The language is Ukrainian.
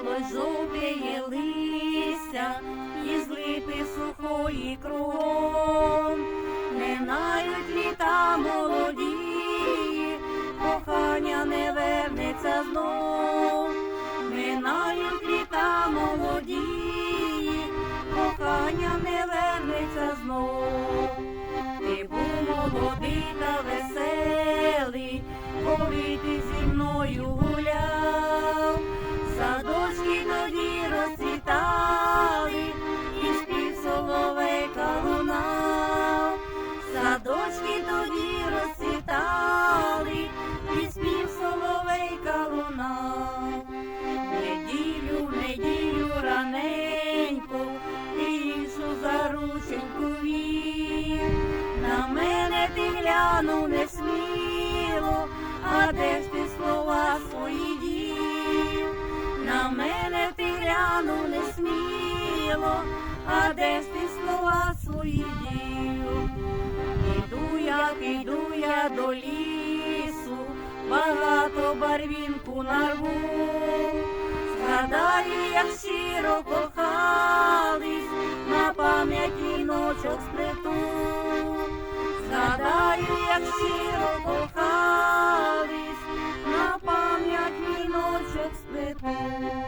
стало жовтеє листя, із липи сухої кругом, минають літа молоді, кохання не вернеться знов, минають літа молоді, кохання не вернеться знов, ти був молодий. Рученьку вів. На мене ти глянув не сміло, а де ж ти слова свої дів? На мене ти глянув не сміло, а де ж ти слова свої дів? Іду я, іду я до лісу, багато барвінку нарву. Згадаю, як щиро кохались, на віночок сплету, згадаю, як щиро кохались, на пам'ять віночок сплету.